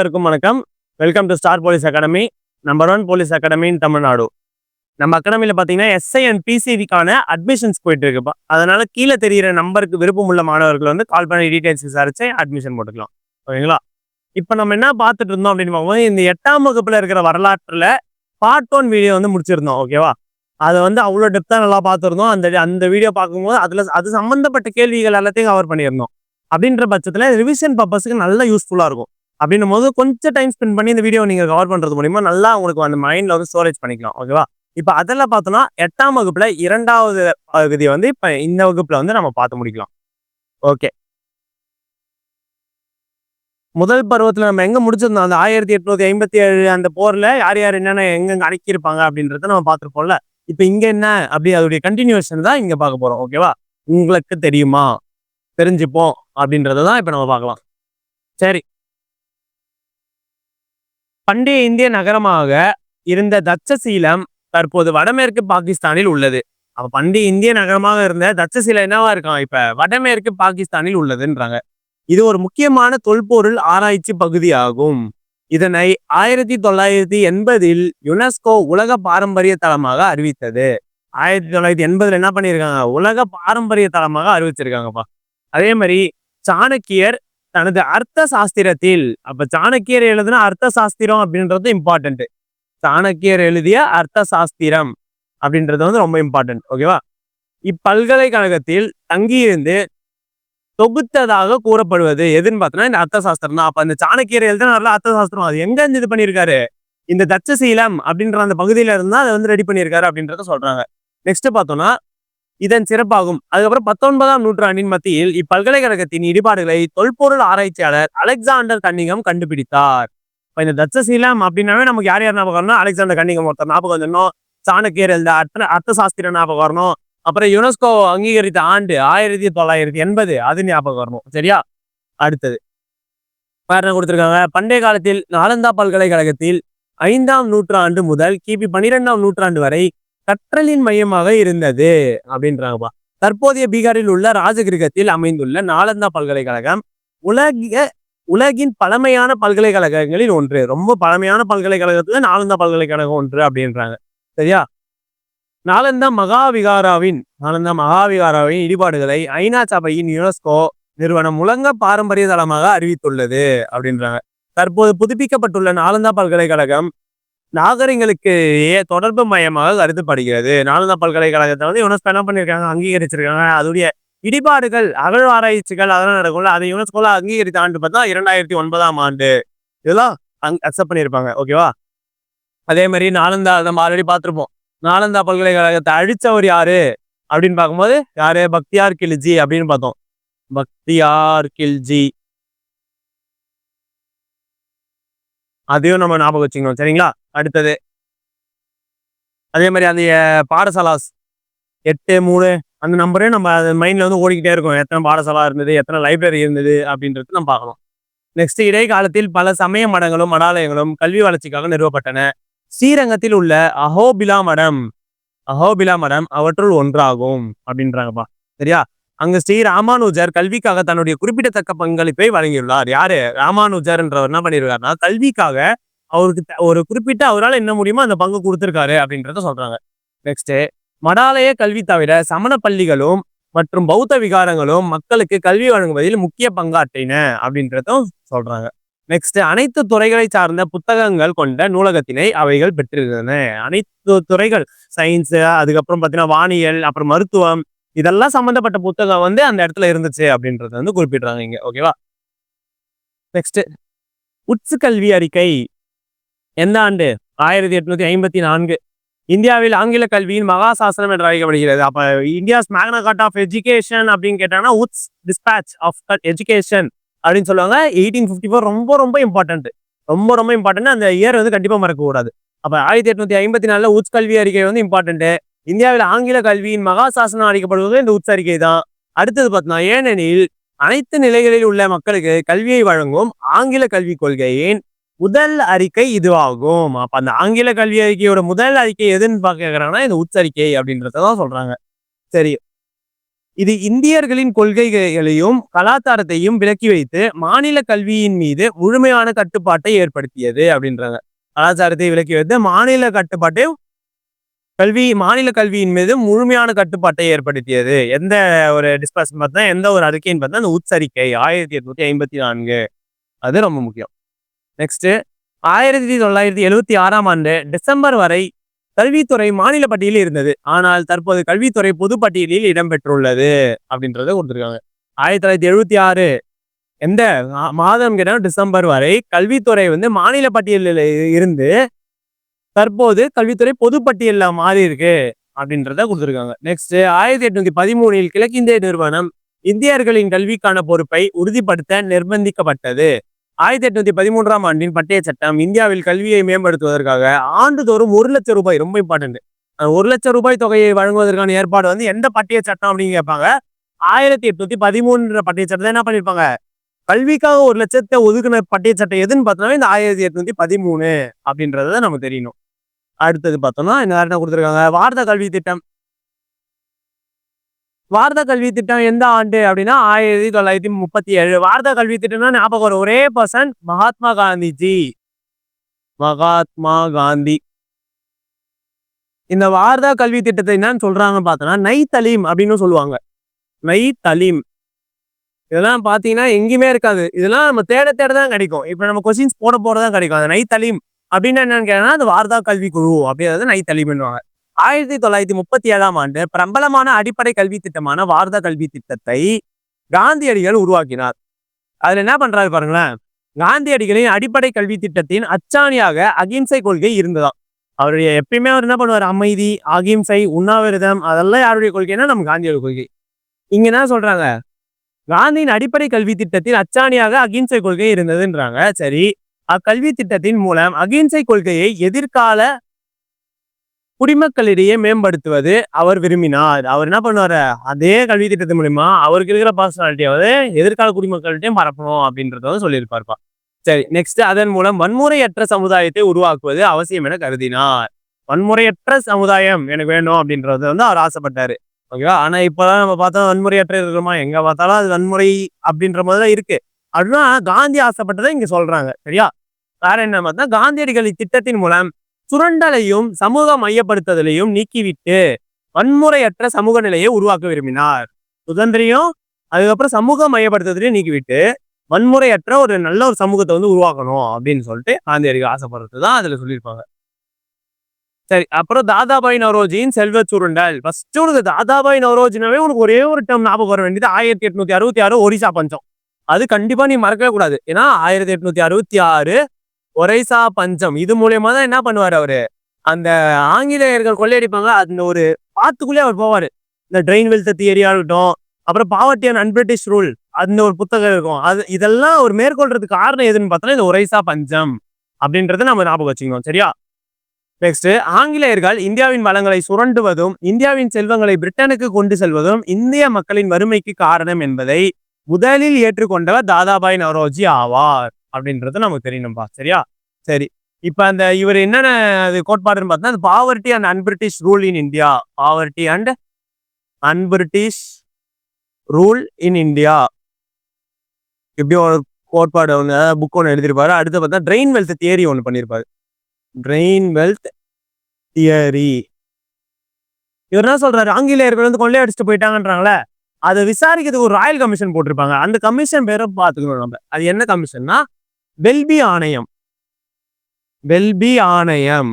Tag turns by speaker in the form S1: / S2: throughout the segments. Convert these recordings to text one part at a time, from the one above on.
S1: அனைவருக்கும் வணக்கம். Welcome to star police academy number one police academy in Tamil Nadu நம்ம அகாடமியில் பார்த்தீங்கன்னா எஸ்ஐ அண்ட் பிசிவிக்கான அட்மிஷன்ஸ் போயிட்டு இருக்குப்பா அதனால கீழே தெரியிற நம்பருக்கு விருப்பம் உள்ள மாணவர்கள் வந்து கால் பண்ணி டீடைல்ஸ் விசாரிச்சு அட்மிஷன் போட்டுக்கலாம். ஓகேங்களா இப்போ நம்ம என்ன பார்த்துட்டு இருந்தோம் அப்படின்னு இந்த எட்டாம் வகுப்புல இருக்கிற வரலாற்றுல பார்ட் ஒன் வீடியோ வந்து முடிச்சிருந்தோம் ஓகேவா அதை வந்து அவ்வளோ டெப்த்தாக நல்லா பார்த்துருந்தோம். அந்த அந்த வீடியோ பார்க்கும்போது அதில் அது சம்மந்தப்பட்ட கேள்விகள் எல்லாத்தையும் கவர் பண்ணியிருந்தோம். அப்படின்ற பட்சத்தில் ரிவிஷன் பர்பஸுக்கு நல்லா யூஸ்ஃபுல்லாக இருக்கும். அப்படின்னும் போது கொஞ்சம் டைம் ஸ்பெண்ட் பண்ணி இந்த வீடியோ நீங்கள் கவர் பண்ணுறது மூலிமா நல்லா உங்களுக்கு அந்த மைண்டில் வந்து ஸ்டோரேஜ் பண்ணிக்கலாம் ஓகேவா இப்போ அதெல்லாம் பார்த்தோம்னா எட்டாம் வகுப்புல இரண்டாவது பகுதியை வந்து இப்போ இந்த வகுப்புல வந்து நம்ம பார்த்து முடிக்கலாம். ஓகே முதல் பருவத்தில் நம்ம எங்க முடிச்சிருந்தோம்? அந்த ஆயிரத்தி எட்நூத்தி ஐம்பத்தி ஏழு அந்த போர்ல யார் யார் என்னென்ன எங்கெங்க அடக்கியிருப்பாங்க அப்படின்றத நம்ம பார்த்துருப்போம்ல? இப்போ இங்க என்ன? அப்படி அதோடைய கண்டினியூஷன் தான் இங்க பார்க்க போறோம் ஓகேவா உங்களுக்கு தெரியுமா? தெரிஞ்சுப்போம் அப்படின்றத தான் இப்போ நம்ம பார்க்கலாம். சரி. பண்டைய இந்திய நகரமாக இருந்த தட்சசீலம் தற்போது வடமேற்கு பாகிஸ்தானில் உள்ளது. அப்ப பண்டைய இந்திய நகரமாக இருந்த தட்சசீலம் என்னவா இருக்கான்? இப்ப வடமேற்கு பாகிஸ்தானில் உள்ளதுன்றாங்க. இது ஒரு முக்கியமான தொல்பொருள் ஆராய்ச்சி பகுதியாகும். இதனை ஆயிரத்தி தொள்ளாயிரத்தி எண்பதில் யுனெஸ்கோ உலக பாரம்பரிய தளமாக அறிவித்தது. ஆயிரத்தி தொள்ளாயிரத்தி எண்பதுல என்ன பண்ணியிருக்காங்க? உலக பாரம்பரிய தளமாக அறிவிச்சிருக்காங்கப்பா. அதே மாதிரி சாணக்கியர் தனது அர்த்த சாஸ்திரத்தில் அப்ப சாணக்கியர் எழுதுனா அர்த்த சாஸ்திரம் அப்படின்றது இம்பார்ட்டன்ட் சாணக்கியர் எழுதிய அர்த்த சாஸ்திரம் அப்படின்றது வந்து ரொம்ப இம்பார்ட்டன்ட் ஓகேவா இப்பல்கலைக்கழகத்தில் தங்கியிருந்து தொகுத்ததாக கூறப்படுவது எதுன்னு பார்த்தோன்னா இந்த அர்த்த சாஸ்திரம் தான். அப்ப அந்த சாணக்கியர் எழுதினார்ல அர்த்த சாஸ்திரம் அது எங்க இருந்து இது பண்ணியிருக்காரு? இந்த தச்சசீலம் அப்படின்ற அந்த பகுதியில இருந்தா அதை வந்து ரெடி பண்ணியிருக்காரு அப்படின்றத சொல்றாங்க. நெக்ஸ்ட் பார்த்தோம்னா இதன் சிறப்பாகும். அதுக்கப்புறம் பத்தொன்பதாம் நூற்றாண்டின் மத்தியில் இப்பல்கலைக்கழகத்தின் இடிபாடுகளை தொல்பொருள் ஆராய்ச்சியாளர் அலெக்சாண்டர் கன்னிகம் கண்டுபிடித்தார். இப்போ இந்த தட்சசீலம் அப்படின்னாவே நமக்கு யார் யார் ஞாபகம் வரணும் அலெக்சாண்டர் கன்னிகம் ஒருத்தர் ஞாபகம் வந்துடணும். சாணக்கியர் எழுத அர்த்த அர்த்தசாஸ்திர ஞாபகம் வரணும். அப்புறம் யுனெஸ்கோ அங்கீகரித்த ஆண்டு ஆயிரத்தி தொள்ளாயிரத்தி எண்பது அது ஞாபகம் வரணும். சரியா? அடுத்தது. வேற என்ன கொடுத்துருக்காங்க. பண்டைய காலத்தில் நாலந்தா பல்கலைக்கழகத்தில் ஐந்தாம் நூற்றாண்டு முதல் கிபி பனிரெண்டாம் நூற்றாண்டு வரை கற்றலின் மையமாக இருந்தது அப்படின்றாங்கப்பா. தற்போதைய பீகாரில் உள்ள ராஜகிருகத்தில் அமைந்துள்ள நாலந்தா பல்கலைக்கழகம் உலக உலகின் பழமையான பல்கலைக்கழகங்களில் ஒன்று. ரொம்ப பழமையான பல்கலைக்கழகத்துல நாலந்தா பல்கலைக்கழகம் ஒன்று அப்படின்றாங்க. சரியா? நாலந்தா மகாவிகாராவின் நாலந்தா மகாவிகாராவின் இடிபாடுகளை ஐநா சபையின் யுனெஸ்கோ நிறுவனம் உலக பாரம்பரிய தளமாக அறிவித்துள்ளது அப்படின்றாங்க. தற்போது புதுப்பிக்கப்பட்டுள்ள நாலந்தா பல்கலைக்கழகம் நாகரிகங்களுக்கு தொடர்பு மையமாக கருதப்படுகிறது. நாலந்தா பல்கலைக்கழகத்தை வந்து யுனெஸ்கோ என்ன பண்ணியிருக்காங்க? அங்கீகரிச்சிருக்காங்க. அதோடைய இடிபாடுகள் அகழ்வாராய்ச்சிகள் அதெல்லாம் நடக்கும்ல. அதை யுனெஸ்கோல அங்கீகரித்த ஆண்டு பார்த்தா இரண்டாயிரத்தி ஒன்பதாம் ஆண்டு. இதெல்லாம் அங் அக்செப்ட் பண்ணியிருப்பாங்க. ஓகேவா அதே மாதிரி நாலந்தா நம்ம ஆல்ரெடி பார்த்துருப்போம். நாலந்தா பல்கலைக்கழகத்தை அழிச்சவர் யாரு? அப்படின்னு பார்க்கும்போது யாரு? பக்தியார் கில்ஜி அப்படின்னு பார்த்தோம். பக்தியார் கில்ஜி. அதையும் நம்ம ஞாபகம் வச்சுக்கணும். சரிங்களா? அடுத்தது. அதே மாதிரி அந்த பாடசாலாஸ் எட்டு மூணு அந்த நம்பரே நம்ம அது மைண்ட்ல வந்து ஓடிக்கிட்டே இருக்கும். எத்தனை பாடசாலா இருந்தது எத்தனை லைப்ரரி இருந்தது அப்படின்றது நம்ம பார்க்கணும். நெக்ஸ்ட் இடைக்காலத்தில் பல சமய மடங்களும் மடாலயங்களும் கல்வி வளர்ச்சிக்காக நிறுவப்பட்டன. ஸ்ரீரங்கத்தில் உள்ள அஹோபிலா மடம் அஹோபிலா மடம் அவற்றுள் ஒன்றாகும் அப்படின்றாங்கப்பா. சரியா? அங்க ஸ்ரீ ராமானுஜர் கல்விக்காக தன்னுடைய குறிப்பிடத்தக்க பங்களிப்பை வழங்கியுள்ளார். யாரு? ராமானுஜர்ன்றவர் என்ன பண்ணியிருக்காருன்னா கல்விக்காக அவருக்கு த- ஒரு குறிப்பிட்ட அவரால் என்ன முடியுமோ அந்த பங்கு கொடுத்துருக்காரு அப்படின்றத சொல்றாங்க. நெக்ஸ்ட் மடாலய கல்வி தவிர சமண பள்ளிகளும் மற்றும் பௌத்த விகாரங்களும் மக்களுக்கு கல்வி வழங்குவதில் முக்கிய பங்காற்றின அப்படின்றதும் சொல்றாங்க. நெக்ஸ்ட் அனைத்து துறைகளை சார்ந்த புத்தகங்கள் கொண்ட நூலகத்தினை அவைகள் பெற்றிருந்தன. அனைத்து துறைகள் சயின்ஸு அதுக்கப்புறம் பார்த்தீங்கன்னா வானியல் அப்புறம் மருத்துவம் இதெல்லாம் சம்மந்தப்பட்ட புத்தகம் வந்து அந்த இடத்துல இருந்துச்சு அப்படின்றத வந்து குறிப்பிடுறாங்க இங்க. ஓகேவா நெக்ஸ்ட் உட்சு கல்வி அறிக்கை எந்த ஆண்டு? ஆயிரத்தி எட்நூத்தி ஐம்பத்தி நான்கு. இந்தியாவில் ஆங்கில கல்வியின் மகாசாசனம் என்று அழைக்கப்படுகிறது. அப்ப India's magna carta of education அப்படின்னு கேட்டாங்கன்னா உட்ஸ் டிஸ்பேச் ஆஃப் எஜுகேஷன் அப்படின்னு சொல்லுவாங்க. எயிட்டீன் ஃபிஃப்டி ஃபோர் ரொம்ப ரொம்ப இம்பார்ட்டன்ட் ரொம்ப ரொம்ப இம்பார்ட்டன்ட் அந்த இயர் வந்து கண்டிப்பா மறக்க கூடாது. அப்ப ஆயிரத்தி எட்நூத்தி ஐம்பத்தி நாலுல உட்ஸ் கல்வி அறிக்கை வந்து இம்பார்ட்டன்ட் இந்தியாவில் ஆங்கில கல்வியின் மகாசாசனம் அழைக்கப்படுவது இந்த உட்ஸ் அறிக்கை தான். அடுத்தது பார்த்தோம்னா ஏனெனில் அனைத்து நிலைகளில் உள்ள மக்களுக்கு கல்வியை வழங்கும் ஆங்கில கல்விக் கொள்கையின் முதல் அறிக்கை இதுவாகும். அப்ப அந்த ஆங்கில கல்வி அறிக்கையோட முதல் அறிக்கை எதுன்னு பார்க்கறாங்கன்னா இந்த உச்சரிக்கை அப்படின்றதான் சொல்றாங்க. சரி. இது இந்தியர்களின் கொள்கைகளையும் கலாச்சாரத்தையும் விலக்கி வைத்து மாநில கல்வியின் மீது முழுமையான கட்டுப்பாட்டை ஏற்படுத்தியது அப்படின்றாங்க. கலாச்சாரத்தை விலக்கி வைத்து மாநில கட்டுப்பாட்டையும் கல்வி மாநில கல்வியின் மீது முழுமையான கட்டுப்பாட்டை ஏற்படுத்தியது. எந்த ஒரு டிஸ்கஷன் பார்த்தா எந்த ஒரு அறிக்கைன்னு பார்த்தா அந்த உச்சரிக்கை ஆயிரத்தி எட்நூத்தி ஐம்பத்தி நான்கு. அது ரொம்ப முக்கியம். நெக்ஸ்ட் ஆயிரத்தி தொள்ளாயிரத்தி எழுவத்தி ஆறாம் ஆண்டு டிசம்பர் வரை கல்வித்துறை மாநில பட்டியலில் இருந்தது. ஆனால் தற்போது கல்வித்துறை பொது பட்டியலில் இடம்பெற்றுள்ளது அப்படின்றத கொடுத்துருக்காங்க. ஆயிரத்தி தொள்ளாயிரத்தி எழுபத்தி ஆறு எந்த மா- மாதம் கேட்டால் டிசம்பர் வரை கல்வித்துறை வந்து மாநில பட்டியலில் இருந்து தற்போது கல்வித்துறை பொதுப்பட்டியலில் மாறி இருக்கு அப்படின்றத கொடுத்துருக்காங்க. நெக்ஸ்ட் ஆயிரத்தி எட்நூத்தி பதிமூணில் கிழக்கிந்திய நிறுவனம் இந்தியர்களின் கல்விக்கான பொறுப்பை உறுதிப்படுத்த நிர்பந்திக்கப்பட்டது. ஆயிரத்தி எட்நூத்தி பதிமூன்றாம் ஆண்டின் பட்டய சட்டம் இந்தியாவில் கல்வியை மேம்படுத்துவதற்காக ஆண்டுதோறும் ஒரு லட்சம் ரூபாய் ரொம்ப இம்பார்ட்டன்ட் ஒரு லட்சம் ரூபாய் தொகையை வழங்குவதற்கான ஏற்பாடு வந்து எந்த பட்டய சட்டம் அப்படின்னு கேட்பாங்க? ஆயிரத்தி எட்நூத்தி பதிமூன்ற பட்டய சட்டத்தை என்ன பண்ணிருப்பாங்க? கல்விக்காக ஒரு லட்சத்தை ஒதுக்குன பட்டய சட்டம் எதுன்னு பார்த்தோம்னா இந்த ஆயிரத்தி எட்நூத்தி பதிமூணு அப்படின்றத நம்ம தெரியணும். அடுத்தது பார்த்தோம்னா இந்த என்ன கொடுத்துருக்காங்க? வார்த்த கல்வி திட்டம். வார்த்த கல்வி திட்டம் எந்த ஆண்டு அப்படின்னா ஆயிரத்தி தொள்ளாயிரத்தி முப்பத்தி ஏழு. வார்த்த கல்வி திட்டம்னா ஞாபகம் வரும். ஒரே பர்சன் மகாத்மா காந்திஜி. மகாத்மா காந்தி. இந்த வார்தா கல்வி திட்டத்தை என்னன்னு சொல்றாங்கன்னு பார்த்தோம்னா நை தலீம் அப்படின்னு சொல்லுவாங்க. நை தலீம். இதெல்லாம் பார்த்தீங்கன்னா எங்கேயுமே இருக்காது. இதெல்லாம் நம்ம தேட தேட தான் கிடைக்கும். இப்போ நம்ம கொஸ்டின்ஸ் போட போட தான் கிடைக்கும். அந்த நை தலீம் அப்படின்னு என்னன்னு கேட்டா அது வார்தா கல்வி குழு. அப்படின்றது நை தலீம்னுவாங்க ஆயிரத்தி தொள்ளாயிரத்தி முப்பத்தி ஏழாம் ஆண்டு பிரபலமான அடிப்படை கல்வி திட்டமான வார்தா கல்வி திட்டத்தை காந்தியடிகள் உருவாக்கினார். அதுல என்ன பண்றாரு பாருங்களேன். காந்தியடிகளின் அடிப்படை கல்வி திட்டத்தின் அச்சாணியாக அகிம்சை கொள்கை இருந்ததாம். அவருடைய எப்பயுமே அவர் என்ன பண்ணுவார்? அமைதி அகிம்சை உண்ணாவிரதம் அதெல்லாம் யாருடைய கொள்கைன்னா நம்ம காந்தியோட கொள்கை. இங்க என்ன சொல்றாங்க? காந்தியின் அடிப்படை கல்வி திட்டத்தின் அச்சாணியாக அகிம்சை கொள்கை இருந்ததுன்றாங்க. சரி அக்கல்வி திட்டத்தின் மூலம் அகிம்சை கொள்கையை எதிர்கால குடிமக்களிடையே மேம்படுத்துவது அவர் விரும்பினார். அவர் என்ன பண்ணுவார்? அதே கல்வி திட்டத்தின் மூலிமா அவருக்கு இருக்கிற பர்சனாலிட்டியாவது எதிர்கால குடிமக்கள்கிட்டையும் பரப்பணும் அப்படின்றத வந்து சொல்லியிருப்பார்ப்பா சரி நெக்ஸ்ட் அதன் மூலம் வன்முறையற்ற சமுதாயத்தை உருவாக்குவது அவசியம் என கருதினார். வன்முறையற்ற சமுதாயம் எனக்கு வேணும் அப்படின்றது வந்து அவர் ஆசைப்பட்டாரு. ஓகேவா ஆனா இப்போதான் நம்ம பார்த்தா வன்முறையற்ற இருக்கிறோமா? எங்க பார்த்தாலும் அது வன்முறை அப்படின்ற மாதிரி தான் இருக்கு. அப்படின்னா காந்தி ஆசைப்பட்டதை இங்க சொல்றாங்க. சரியா? வேற என்ன பார்த்தா காந்தியடிகள் திட்டத்தின் மூலம் சுரண்டலையும் சமூக மையப்படுத்துதலையும் நீக்கிவிட்டு வன்முறையற்ற சமூக நிலையை உருவாக்க விரும்பினார். சுதந்திரியும் அதுக்கப்புறம் சமூக மையப்படுத்துதலையும் நீக்கிவிட்டு வன்முறையற்ற ஒரு நல்ல ஒரு சமூகத்தை வந்து உருவாக்கணும் அப்படின்னு சொல்லிட்டு காந்தியடிகள் ஆசைப்படுறது தான் அதுல சொல்லியிருப்பாங்க. சரி அப்புறம் தாதாபாய் நவரோஜியின் செல்வ சுருண்டல். ஃபர்ஸ்ட் உனக்கு தாதாபாய் நவரோஜினாவே உனக்கு ஒரே ஒரு டம் ஞாபகம் வர வேண்டியது ஆயிரத்தி எட்நூத்தி அறுபத்தி ஆறு ஒரிசா பஞ்சம். அது கண்டிப்பா நீ மறக்கவே கூடாது. ஏன்னா ஆயிரத்தி எட்நூத்தி அறுபத்தி ஆறு ஒரைசா பஞ்சம். இது மூலயமா தான் என்ன பண்ணுவார் அவரு? அந்த ஆங்கிலேயர்கள் கொள்ளையடிப்பாங்க. அந்த ஒரு பாத்துக்குள்ளே அவர் போவார். இந்த ட்ரெயின் வெல்த் தியரியா இருக்கட்டும். அப்புறம் பாவர்ட்டி அண்ட் அன்பிரிட்டிஷ் ரூல் அந்த ஒரு புத்தகம் இருக்கும். அது இதெல்லாம் ஒரு மேற்கொள்றதுக்கு காரணம் எதுன்னு பார்த்தோன்னா இந்த ஒரைசா பஞ்சம் அப்படின்றத நம்ம ஞாபகம் வச்சுக்கணும். சரியா? நெக்ஸ்ட் ஆங்கிலேயர்கள் இந்தியாவின் வளங்களை சுரண்டுவதும் இந்தியாவின் செல்வங்களை பிரிட்டனுக்கு கொண்டு செல்வதும் இந்திய மக்களின் வறுமைக்கு காரணம் என்பதை முதலில் ஏற்றுக்கொண்டவர் தாதாபாய் நவரோஜி ஆவார். அப்படின்றது நமக்கு தெரியணும்பா. சரியா? சரி. இப்போ அந்த இவர் என்னென்ன அது கோட்பாடுன்னு பார்த்தா அந்த poverty and unbritish rule in India poverty and unbritish rule in India இப்படி ஒரு கோட்பாடு ஒன்று புக் ஒன்று எழுதியிருப்பாரு. அடுத்து பார்த்தா ட்ரெயின் வெல்த் தியரி ஒன்று பண்ணியிருப்பாரு. ட்ரெயின் வெல்த் தியரி இவர் என்ன சொல்றாரு? ஆங்கிலேயர்கள் வந்து கொள்ளையடிச்சுட்டு போயிட்டாங்கன்றாங்களே. அதை விசாரிக்கிறதுக்கு ஒரு ராயல் கமிஷன் போட்டிருப்பாங்க. அந்த கமிஷன் பேரை பார்த்துக்கணும் நம்ம. அது என்ன கமிஷன்னா வெல்பி ஆணையம். வெல்பி ஆணையம்.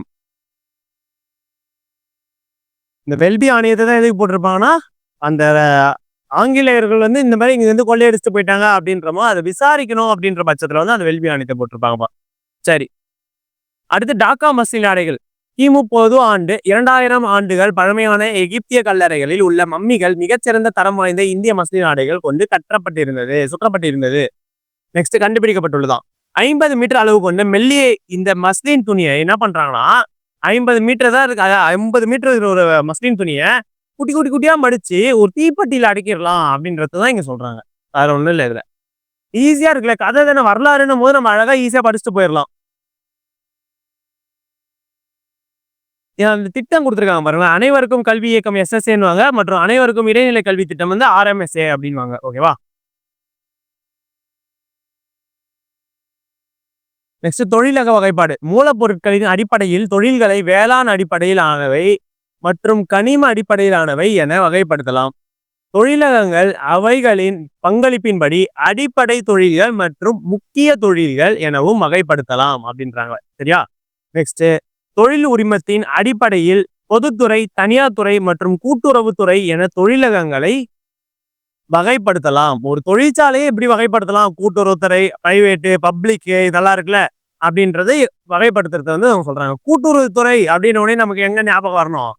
S1: இந்த வெல்பி ஆணையத்தை தான் எதுக்கு போட்டிருப்பாங்கன்னா அந்த ஆங்கிலேயர்கள் வந்து இந்த மாதிரி இங்க இருந்து கொள்ளையடிச்சு போயிட்டாங்க அப்படின்றமோ அதை விசாரிக்கணும் அப்படின்ற பட்சத்துல வந்து அந்த வெல்பி ஆணையத்தை போட்டிருப்பாங்கப்பா சரி. அடுத்து டாக்கா மசின் ஆடைகள். கிமு பொது ஆண்டு இரண்டாயிரம் ஆண்டுகள் பழமையான எகிப்திய கல்லறைகளில் உள்ள மம்மிகள் மிகச்சிறந்த தரம் வாய்ந்த இந்திய மஸ்லின் ஆடைகள் கொண்டு கட்டப்பட்டிருந்தது சுற்றப்பட்டிருந்தது. நெக்ஸ்ட் கண்டுபிடிக்கப்பட்டுள்ளதான் ஐம்பது மீட்டர் அளவு கொண்ட மெல்லிய இந்த மஸ்லின் துணியை என்ன பண்றாங்கன்னா ஐம்பது மீட்டர் தான் இருக்கு. ஐம்பது மீட்டர் இருக்கிற ஒரு மஸ்லின் துணியை குட்டி குட்டி குட்டியா மடிச்சு ஒரு தீப்பெட்டியில அடக்கிடலாம் அப்படின்றது தான் இங்க சொல்றாங்க. வேற ஒண்ணும் இல்லை இதுல. ஈஸியா இருக்குல்ல. கதை தானே. வரலாறுன்னும் போது நம்ம அழகா ஈஸியா படிச்சுட்டு போயிடலாம். அந்த திட்டம் கொடுத்துருக்காங்க பாருங்க அனைவருக்கும் கல்வி இயக்கம் எஸ்எஸ்ஏன்னுவாங்க மற்றும் அனைவருக்கும் இடைநிலை கல்வி திட்டம் வந்து ஆர்எம்எஸ்ஏ அப்படின்வாங்க ஓகேவா நெக்ஸ்ட் தொழிலக வகைப்பாடு. மூலப்பொருட்களின் அடிப்படையில் தொழில்களை வேளாண் அடிப்படையிலானவை மற்றும் கனிம அடிப்படையிலானவை என வகைப்படுத்தலாம். தொழிலகங்கள் அவைகளின் பங்களிப்பின்படி அடிப்படை தொழில்கள் மற்றும் முக்கிய தொழில்கள் எனவும் வகைப்படுத்தலாம் அப்படின்றாங்க. சரியா? நெக்ஸ்ட் தொழில் உரிமத்தின் அடிப்படையில் பொதுத்துறை தனியார் துறை மற்றும் கூட்டுறவுத்துறை என தொழிலகங்களை வகைப்படுத்தலாம். ஒரு தொழிற்சாலையை எப்படி வகைப்படுத்தலாம்? கூட்டுறவுத்துறை பிரைவேட்டு பப்ளிக்கு இதெல்லாம் இருக்குல்ல? அப்படின்றதை வகைப்படுத்துறது வந்து அவங்க சொல்றாங்க. கூட்டுறவுத்துறை அப்படின்னு உடனே நமக்கு எங்க ஞாபகம் வரணும்?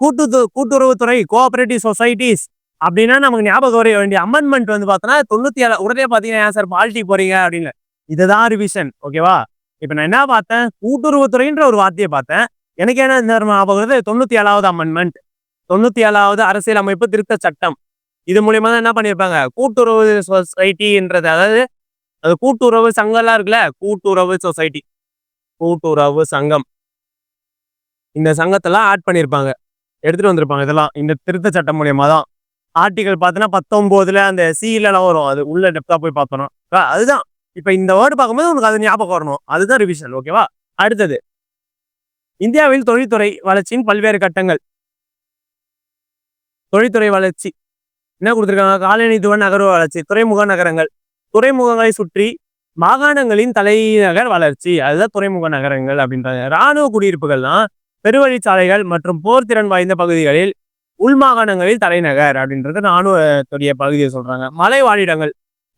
S1: கூட்டு கூட்டுறவுத்துறை கோஆபரேட்டிவ் சொசைட்டிஸ் அப்படின்னா நமக்கு ஞாபகம் வர வேண்டிய அமெண்ட்மெண்ட் வந்து பார்த்தோன்னா தொண்ணூத்தி ஏழு உடனே பார்த்தீங்கன்னா ஏன் சார் பால்ட்டி போறீங்க அப்படின்னு. இதுதான் ரிவிஷன் ஓகேவா இப்போ நான் என்ன பார்த்தேன்? கூட்டுறவுத்துறைன்ற ஒரு வார்த்தையை பார்த்தேன். எனக்கு என்ன இந்த ஞாபகம் வருது? தொண்ணூத்தி ஏழாவது அமெண்ட்மெண்ட் தொண்ணூத்தி ஏழாவது அரசியல் அமைப்பு திருத்த சட்டம். இது மூலியமா தான் என்ன பண்ணியிருப்பாங்க கூட்டுறவு சொசைட்டின்றது அதாவது அது கூட்டுறவு சங்கம்லாம் இருக்குல்ல? கூட்டுறவு சொசைட்டி கூட்டுறவு சங்கம். இந்த சங்கத்தெல்லாம் ஆட் பண்ணியிருப்பாங்க எடுத்துட்டு வந்திருப்பாங்க இதெல்லாம். இந்த திருத்த சட்டம் மூலியமா தான். ஆர்டிகல் பார்த்தோன்னா பத்தொன்பதுல அந்த சீலெல்லாம் வரும். அது உள்ள டெப்தா போய் பார்த்தோம் அதுதான். இப்போ இந்த வேர்டு பார்க்கும்போது உனக்கு அது ஞாபகம் வரணும். அதுதான் ரிவிஷன் ஓகேவா அடுத்தது. இந்தியாவில் தொழில்துறை வளர்ச்சியின் பல்வேறு கட்டங்கள். தொழில்துறை வளர்ச்சி. என்ன கொடுத்துருக்காங்க? காலனித்துவ நகர வளர்ச்சி துறைமுக நகரங்கள். துறைமுகங்களை சுற்றி மாகாணங்களின் தலைநகர் வளர்ச்சி. அதுதான் துறைமுக நகரங்கள் அப்படின்றாங்க. இராணுவ குடியிருப்புகள்லாம் பெருவழிச்சாலைகள் மற்றும் போர் திறன் வாய்ந்த பகுதிகளில் உள்மாகாணங்களில் தலைநகர் அப்படின்றது இராணுவத்துடைய பகுதியை சொல்றாங்க. மலை வாழிடங்கள்.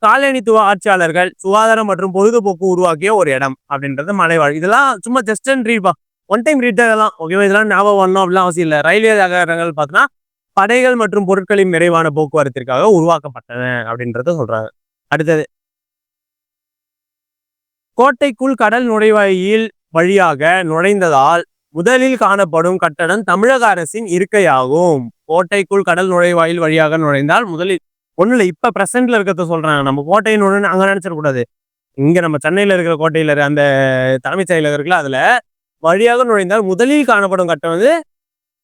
S1: காலனித்துவ ஆட்சியாளர்கள் சுகாதாரம் மற்றும் பொழுதுபோக்கு உருவாக்கிய ஒரு இடம் அப்படின்றது மலைவாழ் இதெல்லாம் சும்மா ஜஸ்ட் அண்ட் ரீட்பா ஒன் டைம் ரீட் இதெல்லாம். ஓகேவா இதெல்லாம் ஞாபகம் வரணும் அப்படிலாம் அவசியம் இல்லை. ரயில்வே நகரங்கள் பார்த்தோம்னா படைகள் மற்றும் பொருட்களின் விரைவான போக்குவரத்திற்காக உருவாக்கப்பட்டன அப்படின்றத சொல்றாங்க அடுத்தது கோட்டைக்குள் கடல் நுழைவாயில் வழியாக நுழைந்ததால் முதலில் காணப்படும் கட்டடம் தமிழக அரசின் இருக்கையாகும். கோட்டைக்குள் கடல் நுழைவாயில் வழியாக நுழைந்தால் முதலில் ஒண்ணு இல்லை இப்ப பிரசன்ட்ல இருக்கிறத சொல்றாங்க. நம்ம கோட்டையின் உடனே அங்க நினைச்சிடக்கூடாது இங்க நம்ம சென்னையில இருக்கிற கோட்டையில அந்த தலைமைச் செயலகம் இருக்குல்ல அதுல வழியாக நுழைந்தால் முதலில் காணப்படும் கட்டடம் வந்து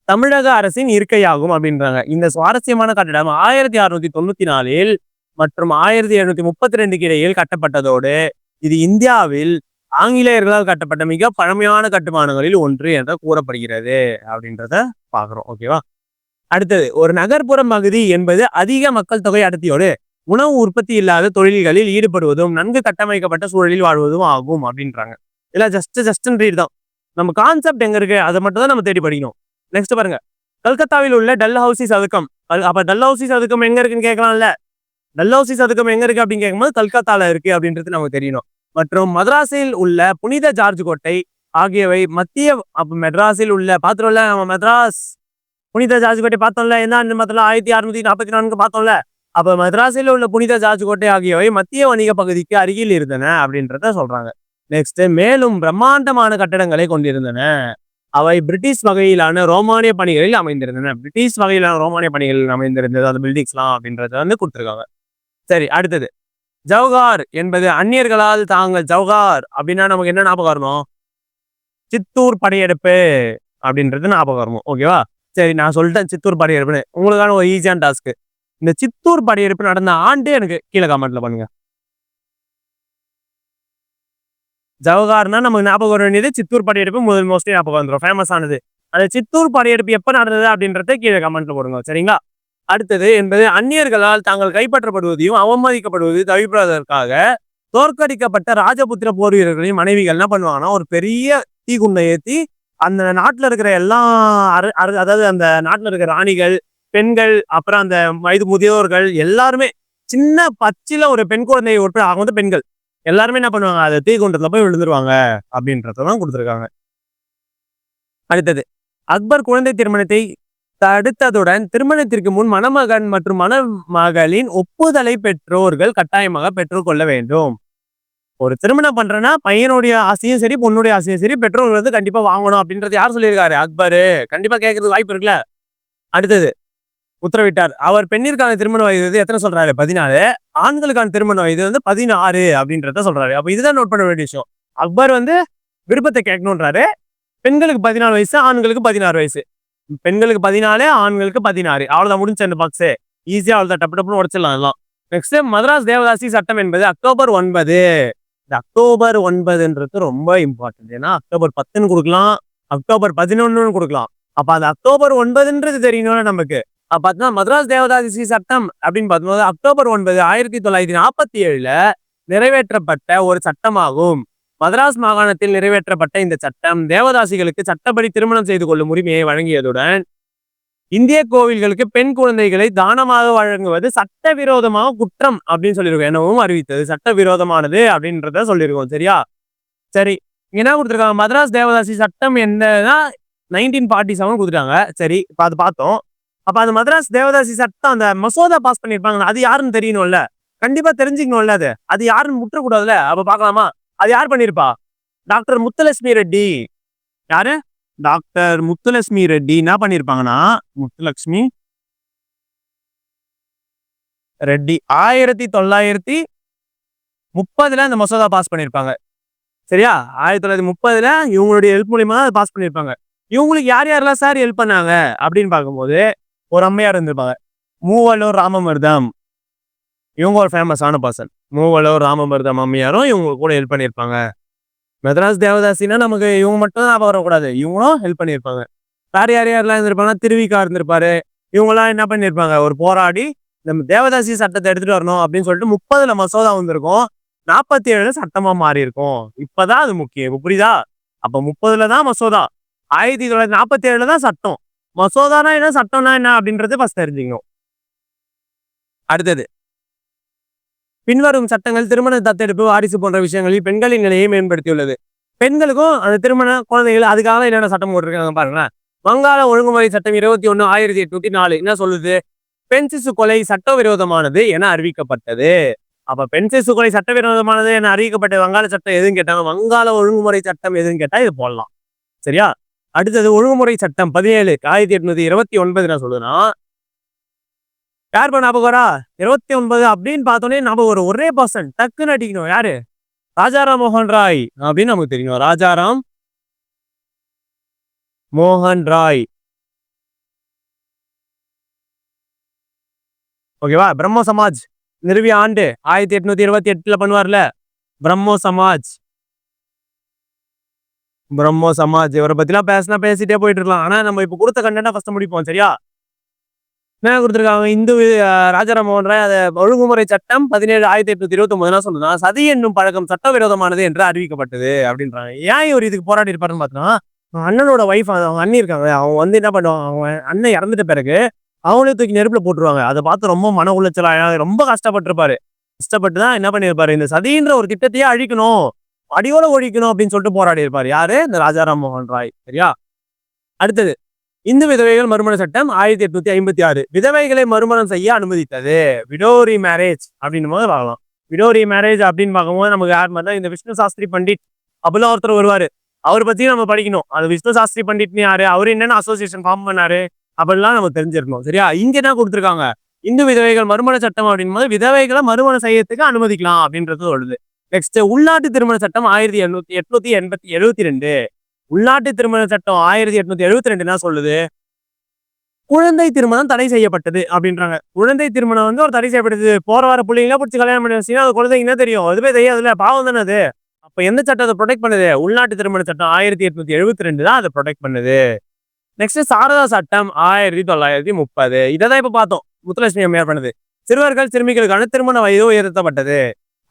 S1: தமிழக அரசின் இருக்கையாகும் அப்படின்றாங்க. இந்த சுவாரஸ்யமான கட்டடம் ஆயிரத்தி அறுநூத்தி தொண்ணூத்தி நாலில் மற்றும் ஆயிரத்தி எழுநூத்தி முப்பத்தி ரெண்டுக்கு இடையில் கட்டப்பட்டதோடு இது இந்தியாவில் ஆங்கிலேயர்களால் கட்டப்பட்ட மிக பழமையான கட்டுமானங்களில் ஒன்று என்று கூறப்படுகிறது அப்படின்றத பாக்குறோம் ஓகேவா அடுத்தது ஒரு நகர்ப்புற பகுதி என்பது அதிக மக்கள் தொகை அடர்த்தியோடு உணவு உற்பத்தி இல்லாத தொழில்களில் ஈடுபடுவதும் நன்கு கட்டமைக்கப்பட்ட சூழலில் வாழ்வதும் ஆகும் அப்படின்றாங்க. இல்லை ஜஸ்ட் ஜஸ்ட் ரீட் தான். நம்ம கான்செப்ட் எங்க இருக்கு? அதை மட்டும் தான் நம்ம தேடி படிக்கணும். நெக்ஸ்ட் பாருங்க. கல்கத்தாவில் உள்ள டல் ஹவுசி சதுக்கம் அப்ப டல் ஹவுசி சதுக்கம் எங்க இருக்குன்னு கேட்கலாம்ல? டல் ஹவுசி சதுக்கம் எங்க இருக்கு அப்படின்னு கேட்கும்போது கல்கத்தால இருக்கு அப்படின்றது நமக்கு தெரியணும். மற்றும் மദ്രാസിல் உள்ள புனித ஜார்ஜ் கோட்டை ஆகியவை மத்திய மெட்ராஸில் உள்ள பாத்திரம்ல நம்ம மெட்ராஸ். புனித ஜார்ஜ் கோட்டை பார்த்தோம்ல என்ன மத்தில ஆயிரத்தி அறுநூத்தி நாற்பத்தி நான்கு பார்த்தோம்ல. அப்போ மெட்ராஸில் உள்ள புனித ஜார்ஜ் கோட்டை ஆகியவை மத்திய வணிக பகுதிக்கு அருகில் இருந்தன அப்படின்றத சொல்றாங்க. நெக்ஸ்ட் மேலும் பிரம்மாண்டமான கட்டடங்களை கொண்டிருந்தன. அவை பிரிட்டிஷ் வகையிலான ரோமானிய பணிகளில் அமைந்திருந்தன. பிரிட்டிஷ் வகையிலான ரோமானிய பணிகளில் அமைந்திருந்தது அந்த பில்டிங்ஸ்லாம் அப்படின்றத வந்து கொடுத்துருக்காங்க. சரி அடுத்தது. ஜவஹார் என்பது அந்நியர்களால் தாங்கள் ஜவஹார் அப்படின்னா நமக்கு என்ன ஞாபகம் வரணும் சித்தூர் படையெடுப்பு அப்படின்றது ஞாபகம் வரணும் ஓகேவா சரி நான் சொல்லிட்டேன் சித்தூர் படையெடுப்புன்னு. உங்களுக்கான ஒரு ஈஸியான டாஸ்க்கு இந்த சித்தூர் படையெடுப்பு நடந்த ஆண்டு எனக்கு கீழே கமெண்ட்ல பண்ணுங்க. ஜவஹர்னா நமக்கு ஞாபகம் வர வேண்டியது சித்தூர் படையெடுப்பு முதல் மோஸ்ட்லி ஞாபகம் வந்துடும் ஃபேமஸ் ஆனது. அந்த சித்தூர் படையெடுப்பு எப்போ நடந்தது அப்படின்றத கீழே கமெண்ட்ல போடுங்க. சரிங்களா? அடுத்தது என்பது அந்நியர்களால் தாங்கள் கைப்பற்றப்படுவதையும் அவமதிக்கப்படுவதையும் தவிப்பதற்காக தோற்கடிக்கப்பட்ட ராஜபுத்திர போர் வீரர்களின் மனைவிகள் என்ன பண்ணுவாங்கன்னா ஒரு பெரிய தீக்குண்டை ஏற்றி அந்த நாட்டில் இருக்கிற எல்லா அரு அரு- அதாவது அந்த நாட்டில் இருக்கிற ராணிகள் பெண்கள் அப்புறம் அந்த வயது முதியோர்கள் எல்லாருமே சின்ன பச்சில ஒரு பெண் குழந்தையை உட்பட அவங்க வந்து பெண்கள். எல்லாருமே என்ன பண்ணுவாங்க? அதை தீக்குண்டத்துல போய் விழுந்துருவாங்க அப்படின்றதான் கொடுத்துருக்காங்க. அடுத்தது அக்பர் குழந்தை திருமணத்தை தடுத்ததுடன் திருமணத்திற்கு முன் மணமகன் மற்றும் மணமகளின் ஒப்புதலை பெற்றோர்கள் கட்டாயமாக பெற்றுக்கொள்ள வேண்டும். ஒரு திருமணம் பண்றேன்னா பையனுடைய ஆசையும் சரி பொண்ணுடைய ஆசையும் சரி பெற்றோர்கள் வந்து கண்டிப்பா வாங்கணும் அப்படின்றது யார் சொல்லியிருக்காரு? அக்பரு. கண்டிப்பா கேட்கறது வாய்ப்பு இருக்குல்ல? அடுத்தது உத்தரவிட்டார். அவர் பெண்ணிற்கான திருமண வயது வந்து எத்தனை சொல்றாரு? பதினாலு. ஆண்களுக்கான திருமண வயது வந்து பதினாறு அப்படின்றத சொல்றாரு. அப்ப இதுதான் நோட் பண்ண வேண்டிய விஷயம். அக்பர் வந்து விருப்பத்தை கேட்கணுன்றாரு பெண்களுக்கு பதினாலு வயசு ஆண்களுக்கு பதினாறு வயசு. பெண்களுக்கு பதினாலு ஆண்களுக்கு பதினாறு. அவ்வளவுதான் முடிஞ்ச அந்த பாக்ஸ் ஈஸியா அவ்வளவுதான். டப்பு டப்புன்னு உடச்சிடலாம் எல்லாம் நெக்ஸ்ட் மதராஸ் தேவதாசி சட்டம் என்பது அக்டோபர் ஒன்பது. இந்த அக்டோபர் ஒன்பதுன்றது ரொம்ப இம்பார்ட்டன்ட் ஏன்னா அக்டோபர் பத்துன்னு கொடுக்கலாம். அக்டோபர் பதினொன்றுன்னு கொடுக்கலாம். அப்ப அந்த அக்டோபர் ஒன்பதுன்றது தெரியணும்னா நமக்கு. பார்த்தீங்கன்னா மதராஸ் தேவதாசி சட்டம் அப்படின்னு பார்க்கும்போது அக்டோபர் ஒன்பது ஆயிரத்தி தொள்ளாயிரத்தி நாற்பத்தி ஏழுல நிறைவேற்றப்பட்ட ஒரு சட்டமாகும். மதராஸ் மாகாணத்தில் நிறைவேற்றப்பட்ட இந்த சட்டம் தேவதாசிகளுக்கு சட்டப்படி திருமணம் செய்து கொள்ளும் உரிமையை வழங்கியதுடன் இந்திய கோவில்களுக்கு பெண் குழந்தைகளை தானமாக வழங்குவது சட்டவிரோதமாக குற்றம் அப்படின்னு சொல்லியிருக்கோம். எனவும் அறிவித்தது. சட்டவிரோதமானது அப்படின்றத சொல்லியிருக்கோம். சரியா? சரி. என்ன கொடுத்துருக்காங்க? மதராஸ் தேவதாசி சட்டம் என்னன்னா நைன்டீன் ஃபார்ட்டி செவன் கொடுத்துட்டாங்க. சரி. இப்போ அது பார்த்தோம். அப்ப அந்த மதராஸ் தேவதாசி சட்டம் அந்த மசோதா பாஸ் பண்ணிருப்பாங்க அது யாருன்னு தெரியணும்ல கண்டிப்பா தெரிஞ்சுக்கணும்ல அது. அது யாருன்னு முற்றக்கூடாதுல அப்ப பார்க்கலாமா? அது யார் பண்ணிருப்பா? டாக்டர் முத்துலட்சுமி ரெட்டி. யாரு? டாக்டர் முத்துலட்சுமி ரெட்டி. என்ன பண்ணிருப்பாங்கன்னா முத்துலட்சுமி ரெட்டி. ஆயிரத்தி தொள்ளாயிரத்தி முப்பதுல இந்த மசோதா பாஸ் பண்ணிருப்பாங்க. சரியா? ஆயிரத்தி தொள்ளாயிரத்தி முப்பதுல இவங்களுடைய ஹெல்ப் மூலியமா அதை பாஸ் பண்ணிருப்பாங்க. இவங்களுக்கு யார் யாரெல்லாம் சார் ஹெல்ப் பண்ணாங்க? அப்படின்னு பார்க்கும்போது ஒரு அம்மையார் இருந்திருப்பாங்க. மூவலூர் ராமமிர்தம். இவங்க ஒரு ஃபேமஸான பர்சன் மூவலூர் ராமமிர்தம் அம்மையாரும் இவங்க கூட ஹெல்ப் பண்ணியிருப்பாங்க. மெதராஸ் தேவதாசினா நமக்கு இவங்க மட்டும் தான் வரக்கூடாது. இவங்களும் ஹெல்ப் பண்ணியிருப்பாங்க. வேற யார் யாரெல்லாம் இருந்திருப்பாங்கன்னா திருவிக்கா இருந்திருப்பாரு. இவங்கெல்லாம் என்ன பண்ணியிருப்பாங்க? ஒரு போராடி நம்ம தேவதாசி சட்டத்தை எடுத்துட்டு வரணும் அப்படின்னு சொல்லிட்டு முப்பதுல மசோதா வந்திருக்கும். நாற்பத்தி ஏழுல சட்டமா மாறி இருக்கும் இப்பதான் அது முக்கியம். புரியுதா? அப்ப முப்பதுல தான் மசோதா. ஆயிரத்தி தொள்ளாயிரத்தி நாற்பத்தி ஏழுல தான் சட்டம். மசோதானா என்ன சட்டம்னா என்ன அப்படின்றது ஃபர்ஸ்ட் தெரிஞ்சுக்கணும். அடுத்தது. பின்வரும் சட்டங்கள் திருமண தத்தெடுப்பு வாரிசு போன்ற விஷயங்களில் பெண்களின் நிலையை மேம்படுத்தியுள்ளது. பெண்களுக்கும் அந்த திருமண குழந்தைகள் அதுக்காக என்னென்ன சட்டம் போட்டிருக்காங்க பாருங்களேன். வங்காள ஒழுங்குமுறை சட்டம் இருபத்தி ஒன்று ஆயிரத்தி எட்நூத்தி நாலு. என்ன சொல்லுது? பெண் சிசு கொலை சட்டவிரோதமானது என அறிவிக்கப்பட்டது. அப்ப பெண் சிசு கொலை சட்டவிரோதமானது என அறிவிக்கப்பட்ட வங்காள சட்டம் எதுன்னு கேட்டாங்க? வங்காள ஒழுங்குமுறை சட்டம் எதுன்னு கேட்டா இது போடலாம். சரியா? அடுத்தது ஒழுங்குமுறை சட்டம் பதினேழு ஆயிரத்தி எட்நூத்தி இருபத்தி ஒன்பது நான் சொல்லுதுன்னா யார் இப்போ ஞாபகம் வரா? இருபத்தி ஒன்பது அப்படின்னு பார்த்தோன்னே நம்ம ஒரு ஒரே பர்சன் டக்குன்னு அடிக்கணும். யாரு? ராஜாராம் மோகன் ராய் அப்படின்னு நமக்கு தெரியும். ராஜாராம் மோகன் ராய். ஓகேவா பிரம்ம சமாஜ். நிறுவிய ஆண்டு ஆயிரத்தி எட்நூத்தி இருபத்தி எட்டுல பண்ணுவார்ல? பிரம்மோ சமாஜ். பிரம்மோ சமாஜ் இவரை பத்திலாம் பேசினா பேசிட்டே போயிட்டு இருக்கலாம் ஆனா நம்ம இப்ப கொடுத்த கண்டென்ட்டா ஃபர்ஸ்ட் முடிப்போம் சரியா? என்ன கொடுத்துருக்காங்க? இந்து அஹ், ராய் அதை ஒழுங்குமுறை சட்டம் பதினேழு ஆயிரத்தி எட்நூத்தி இருபத்தி ஒன்பதுனா சொல்லுனா சதி என்னும் பழக்கம் சட்டவிரோதமானது என்று அறிவிக்கப்பட்டது அப்படின்றாங்க. ஏன் இவர் இதுக்கு போராடி இருப்பாருன்னு பார்த்தோம்னா அண்ணனோட ஒய்ஃப் அவங்க அண்ணி இருக்காங்க. அவங்க வந்து என்ன பண்ணுவாங்க? அவங்க அண்ணன் இறந்துட்ட பிறகு அவங்களே தூக்கி நெருப்புல போட்டுருவாங்க. அதை பார்த்து ரொம்ப மன உளைச்சலாக ரொம்ப கஷ்டப்பட்டிருப்பாரு. கஷ்டப்பட்டு தான் என்ன பண்ணியிருப்பாரு? இந்த சதின்ற ஒரு திட்டத்தையே அழிக்கணும். அடியோட ஒழிக்கணும் அப்படின்னு சொல்லிட்டு போராடி இருப்பார். யாரு? இந்த ராஜாராம் மோகன் ராய். சரியா? அடுத்தது இந்து விதவைகள் மறுமண சட்டம் ஆயிரத்தி எட்நூத்தி ஐம்பத்தி ஆறு. விதவைகளை மறுமணம் செய்ய அனுமதித்தது. விடோரி மேரேஜ் அப்படின்னு போது பார்க்கலாம். விடோரி மேரேஜ் அப்படின்னு பார்க்கும்போது நமக்கு யார் மாதிரி இந்த விஷ்ணு சாஸ்திரி பண்டிட் அப்படிலாம் ஒருத்தர் வருவாரு. அவர் பத்தியும் நம்ம படிக்கணும். அது விஷ்ணு சாஸ்திரி பண்டிட்னு யாரு? அவர் என்னென்ன அசோசியேஷன் ஃபார்ம் பண்ணாரு? அப்படிலாம் நம்ம தெரிஞ்சிருக்கணும். சரியா? இங்க என்ன கொடுத்துருக்காங்க? இந்து விதவைகள் மறுமண சட்டம் அப்படின் போது விதவைகளை மறுமணம் செய்யறதுக்கு அனுமதிக்கலாம் அப்படின்றது வருது நெக்ஸ்ட் உள்நாட்டு திருமண சட்டம் ஆயிரத்தி எண்ணூத்தி எட்நூத்தி எண்பத்தி எழுபத்தி ரெண்டு. உள்நாட்டு திருமண சட்டம் ஆயிரத்தி எட்நூத்தி எழுபத்தி ரெண்டு என்ன சொல்லுது? குழந்தை திருமணம் தடை செய்யப்பட்டது அப்படின்றாங்க. குழந்தை திருமணம் வந்து ஒரு தடை செய்யப்பட்டது. போற வர பிள்ளைங்களா பிடிச்சி கல்யாணம் பண்ணி வச்சீங்கன்னா அது குழந்தைங்க என்ன தெரியும்? அதுவே தெரியாதுல்ல பாவம் தானே அது. அப்ப எந்த சட்டத்தை ப்ரொடெக்ட் பண்ணுது? உள்நாட்டு திருமண சட்டம் ஆயிரத்தி எட்நூத்தி எழுபத்தி ரெண்டு தான் அதை ப்ரொடெக்ட் பண்ணுது. நெக்ஸ்ட் சாரதா சட்டம் ஆயிரத்தி தொள்ளாயிரத்தி முப்பது. இதை தான் இப்ப பார்த்தோம். முத்துலட்சுமி அம்மையார் பண்ணது. சிறுவர்கள் சிறுமிகளுக்கான திருமண வயது உயர்த்தப்பட்டது.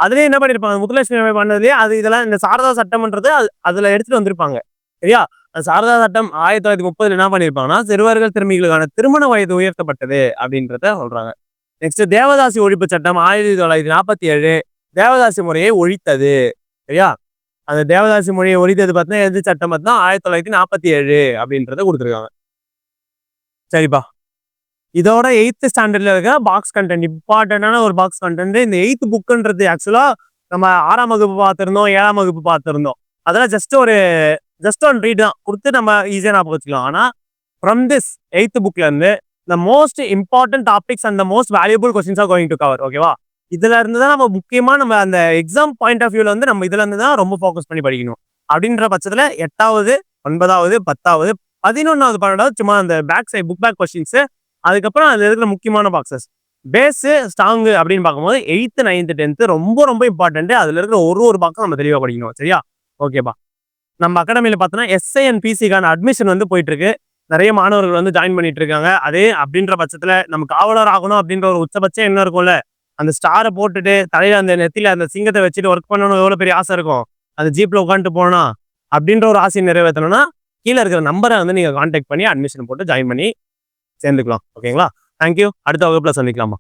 S1: அதுலேயும் என்ன பண்ணிருப்பாங்க? முத்துலட்சுமி பண்ணதுலேயே அது இதெல்லாம் இந்த சாரதா சட்டம்ன்றது அது- அதில் எடுத்துகிட்டு வந்திருப்பாங்க. சரியா? அந்த சாரதா சட்டம் ஆயிரத்தி தொள்ளாயிரத்தி முப்பதுல என்ன பண்ணியிருப்பாங்கன்னா சிறுவர்கள் சிறுமிகளுக்கான திருமண வயது உயர்த்தப்பட்டது அப்படின்றத சொல்றாங்க. நெக்ஸ்ட் தேவதாசி ஒழிப்பு சட்டம் ஆயிரத்தி தொள்ளாயிரத்தி நாற்பத்தி ஏழு தேவதாசி முறையை ஒழித்தது. சரியா? அந்த தேவதாசி மொழியை ஒழித்தது பார்த்தீங்கன்னா எந்த சட்டம் பார்த்தீங்கன்னா ஆயிரத்தி தொள்ளாயிரத்தி நாற்பத்தி ஏழு அப்படின்றத கொடுத்துருக்காங்க. சரிப்பா. இதோட எயித்து ஸ்டாண்டர்ட்ல இருக்க பாக்ஸ் கண்டென்ட் இம்பார்ட்டண்டான ஒரு பாக்ஸ் கண்டென்ட் இந்த எயித்து புக்குன்றது ஆக்சுவலா நம்ம ஆறாம் வகுப்பு பார்த்துருந்தோம் ஏழாம் வகுப்பு பார்த்துருந்தோம். அதெல்லாம் ஜஸ்ட் ஒரு ஜஸ்ட் ஒன் ரீட் தான். கொடுத்து நம்ம ஈஸியாக ஞாபகம் வச்சுக்கலாம். ஆனால் ஃப்ரம் திஸ் எயித்து புக்ல இருந்து the most important topics and the most valuable questions are going to cover ஓகேவா இதுல இருந்து தான் நம்ம முக்கியமா நம்ம அந்த எக்ஸாம் பாயிண்ட் ஆஃப் வியூல வந்து நம்ம இதுல இருந்து தான் ரொம்ப ஃபோக்கஸ் பண்ணி படிக்கணும். அப்படின்ற பட்சத்துல எட்டாவது ஒன்பதாவது பத்தாவது பதினொன்றாவது பன்னெண்டாவது சும்மா அந்த back side book back questions அதுக்கப்புறம் அதில் இருக்கிற முக்கியமான பாக்ஸஸ் பேஸு ஸ்ட்ராங்கு அப்படின்னு பார்க்கும்போது எயித்து நைன்த்து டென்த்து ரொம்ப ரொம்ப இம்பார்ட்டன்ட் அதில் இருக்கிற ஒரு ஒரு பாக்கம் நம்ம தெளிவாக படிக்கணும். சரியா? ஓகேப்பா நம்ம அகாடமியில் பார்த்தோன்னா எஸ்ஐ அண்ட் பிசிக்கான அட்மிஷன் வந்து போயிட்டுருக்கு. நிறைய மாணவர்கள் வந்து ஜாயின் பண்ணிட்டு இருக்காங்க. அதே அப்படின்ற பட்சத்தில் நம்ம காவலர் ஆகணும் அப்படின்ற ஒரு உச்சபட்சம் என்ன இருக்கும்ல. அந்த ஸ்டாரை போட்டுட்டு தலையில் அந்த நெத்தியில் அந்த சிங்கத்தை வச்சுட்டு ஒர்க் பண்ணணும் எவ்வளோ பெரிய ஆசை இருக்கும்? அந்த ஜீப்பில் உட்காந்துட்டு போனா அப்படின்ற ஒரு ஆசையை நிறைவேற்றணும்னா கீழே இருக்கிற நம்பரை வந்து நீங்கள் காண்டாக்ட் பண்ணி அட்மிஷன் போட்டு ஜாயின் பண்ணி சேர்ந்துக்கலாம் ஓகேங்களா? தேங்க்யூ அடுத்த வகுப்பில் சந்திக்கலாமா?